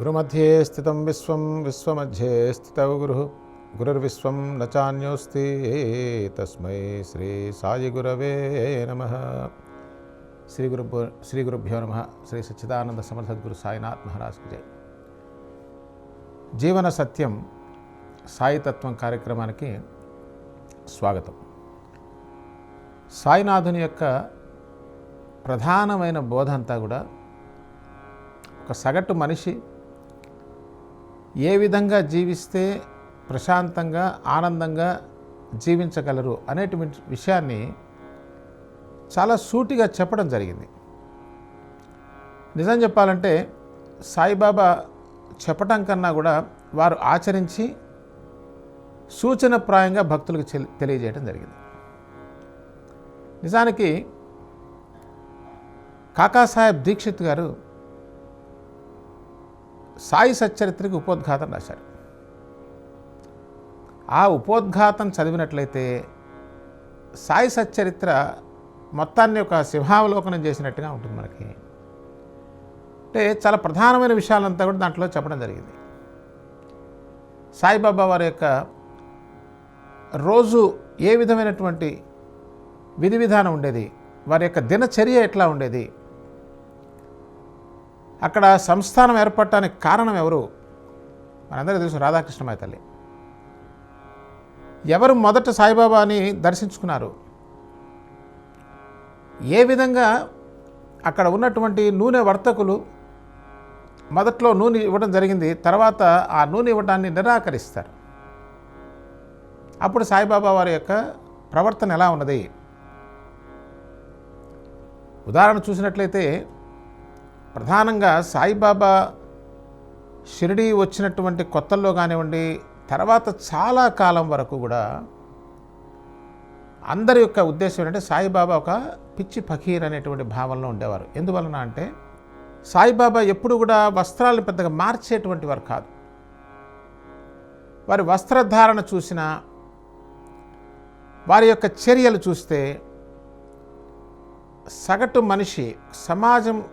గురుమధ్యే స్థితం విశ్వం విశ్వమధ్యే స్థితౌ గురు. గురుర్విశ్వం నచాన్యోస్తి తస్మై శ్రీ సాయి గురవే నమ. శ్రీ గురు శ్రీ గురుభ్యో నమ. శ్రీ సచ్చిదానంద సమర్థద్గురు సాయినాథ్ మహారాజ్కి జై. జీవన సత్యం సాయితత్వం కార్యక్రమానికి స్వాగతం. సాయినాథుని యొక్క ప్రధానమైన బోధ అంతా కూడా ఒక సగటు మనిషి ఏ విధంగా జీవిస్తే ప్రశాంతంగా ఆనందంగా జీవించగలరు అనేటువంటి విషయాన్ని చాలా సూటిగా చెప్పడం జరిగింది. నిజం చెప్పాలంటే సాయిబాబా చెప్పటం కన్నా కూడా వారు ఆచరించి సూచనప్రాయంగా భక్తులకు తెలియజేయడం జరిగింది. నిజానికి కాకాసాహెబ్ దీక్షిత్ గారు సాయి సచ్చరిత్రకి ఉపోద్ఘాతం రాశారు ఆ ఉపోద్ఘాతం చదివినట్లయితే సాయి సచ్చరిత్ర మొత్తాన్ని ఒక సింహావలోకనం చేసినట్టుగా ఉంటుంది మనకి. అంటే చాలా ప్రధానమైన విషయాలంతా కూడా దాంట్లో చెప్పడం జరిగింది. సాయిబాబా వారి యొక్క రోజు ఏ విధమైనటువంటి విధి విధానం ఉండేది? వారి యొక్క దినచర్య ఎట్లా ఉండేది? అక్కడ సంస్థానం ఏర్పడటానికి కారణం ఎవరు? మనందరికీ తెలుసు రాధాకృష్ణమాయ తల్లి. ఎవరు మొదట సాయిబాబాని దర్శించుకున్నారు? ఏ విధంగా అక్కడ ఉన్నటువంటి నూనె వర్తకులు మొదట్లో నూనె ఇవ్వడం జరిగింది తర్వాత ఆ నూనె ఇవ్వడాన్ని నిరాకరిస్తారు. అప్పుడు సాయిబాబా వారి యొక్క ప్రవర్తన ఎలా ఉన్నది? ఉదాహరణ చూసినట్లయితే ప్రధానంగా సాయిబాబా షిరిడి వచ్చినటువంటి కొత్తల్లో కానివ్వండి తర్వాత చాలా కాలం వరకు కూడా అందరి యొక్క ఉద్దేశం ఏంటంటే సాయిబాబా ఒక పిచ్చి ఫకీర్ అనేటువంటి భావనలో ఉండేవారు. ఎందువలన అంటే సాయిబాబా ఎప్పుడు కూడా వస్త్రాలను పెద్దగా మార్చేటువంటి వారు కాదు. వారి వస్త్రధారణ చూసిన వారి యొక్క చర్యలు చూస్తే సగటు మనిషి సమాజం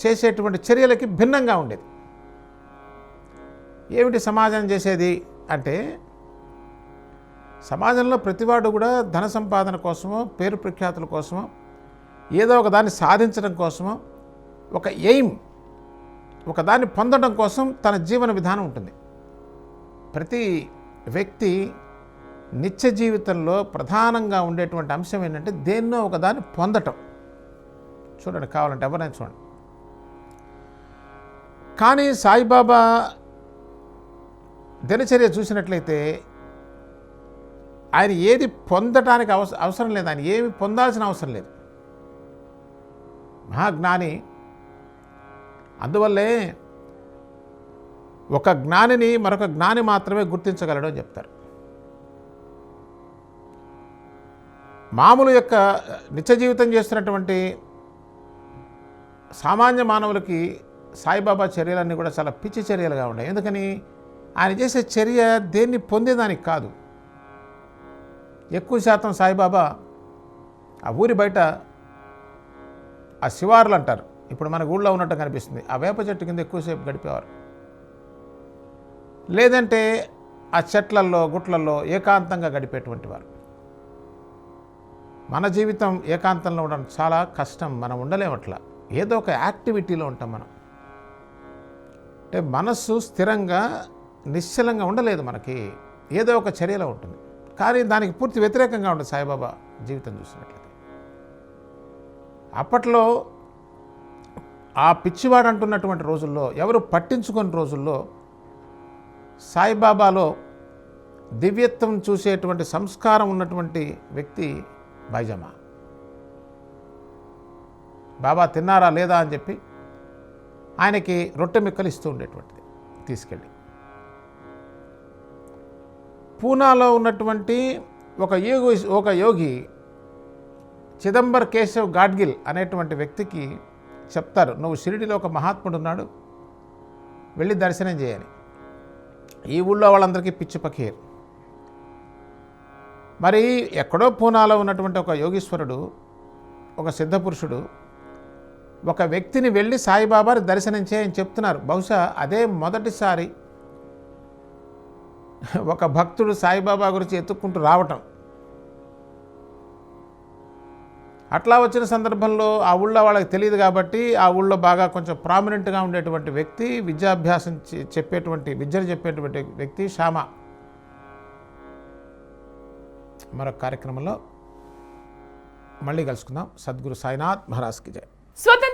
చేసేటువంటి చర్యలకి భిన్నంగా ఉండేది. ఏమిటి సమాజం చేసేది అంటే సమాజంలో ప్రతివాడు కూడా ధన సంపాదన కోసమో పేరు ప్రఖ్యాతుల కోసమో ఏదో ఒక దాన్ని సాధించడం కోసమో ఒక ఎయిమ్ ఒక దాన్ని పొందడం కోసం తన జీవన విధానం ఉంటుంది. ప్రతి వ్యక్తి నిత్య జీవితంలో ప్రధానంగా ఉండేటువంటి అంశం ఏంటంటే దేన్నో ఒకదాన్ని పొందటం. చూడండి కావాలంటే ఎవరైనా చూడండి. కానీ సాయిబాబా దినచర్య చూసినట్లయితే ఆయన ఏది పొందటానికి అవస అవసరం లేదు. ఆయన ఏమి పొందాల్సిన అవసరం లేదు. మహాజ్ఞాని అందువల్లే ఒక జ్ఞానిని మరొక జ్ఞాని మాత్రమే గుర్తించగలడు అని చెప్తారు. మామూలు యొక్క నిత్య జీవితం చేస్తున్నటువంటి సామాన్య మానవులకి సాయిబాబా చర్యలన్నీ కూడా చాలా పిచ్చి చర్యలుగా ఉన్నాయి. ఎందుకని? ఆయన చేసే చర్య దేన్ని పొందేదానికి కాదు. ఎక్కువ శాతం సాయిబాబా ఆ ఊరి బయట ఆ శివార్లు అంటారు. ఇప్పుడు మన ఊళ్ళో ఉన్నట్టు కనిపిస్తుంది. ఆ వేప చెట్టు కింద ఎక్కువసేపు గడిపేవారు. లేదంటే ఆ చెట్లల్లో గుట్లల్లో ఏకాంతంగా గడిపేటువంటి వారు. మన జీవితం ఏకాంతంలో ఉండడం చాలా కష్టం. మనం ఉండలేము అట్లా. ఏదో ఒక యాక్టివిటీలో ఉంటాం మనం. అంటే మనస్సు స్థిరంగా నిశ్చలంగా ఉండలేదు మనకి. ఏదో ఒక చర్యలో ఉంటుంది. కానీ దానికి పూర్తి వ్యతిరేకంగా ఉంటుంది సాయిబాబా జీవితం చూసినట్లయితే. అప్పట్లో ఆ పిచ్చివాడు అంటున్నటువంటి రోజుల్లో ఎవరు పట్టించుకుని రోజుల్లో సాయిబాబాలో దివ్యత్వం చూసేటువంటి సంస్కారం ఉన్నటువంటి వ్యక్తి బైజమా. బాబా తిన్నారా లేదా? అని చెప్పి ఆయనకి రొట్టె మిక్కలు ఇస్తూ ఉండేటువంటిది తీసుకెళ్ళి. పూనాలో ఉన్నటువంటి ఒక యోగి ఒక యోగి చిదంబర్ కేశవ్ గాడ్గిల్ అనేటువంటి వ్యక్తికి చెప్తారు నువ్వు షిరిడిలో ఒక మహాత్ముడు ఉన్నాడు వెళ్ళి దర్శనం చేయని ఈ ఊళ్ళో వాళ్ళందరికీ పిచ్చి పకీర్. మరి ఎక్కడో పూనాలో ఉన్నటువంటి ఒక యోగీశ్వరుడు ఒక సిద్ధపురుషుడు ఒక వ్యక్తిని వెళ్ళి సాయిబాబాని దర్శనం చేయని చెప్తున్నారు. బహుశా అదే మొదటిసారి ఒక భక్తుడు సాయిబాబా గురించి ఎత్తుక్కుంటూ రావటం. అట్లా వచ్చిన సందర్భంలో ఆ ఊళ్ళో వాళ్ళకి తెలియదు కాబట్టి ఆ ఊళ్ళో బాగా కొంచెం ప్రామినెంట్గా ఉండేటువంటి వ్యక్తి విద్యాభ్యాసం చెప్పేటువంటి విద్యను చెప్పేటువంటి వ్యక్తి శ్యామ. మరొక కార్యక్రమంలో మళ్ళీ కలుసుకుందాం. సద్గురు సాయినాథ్ మహారాజ్కి జై.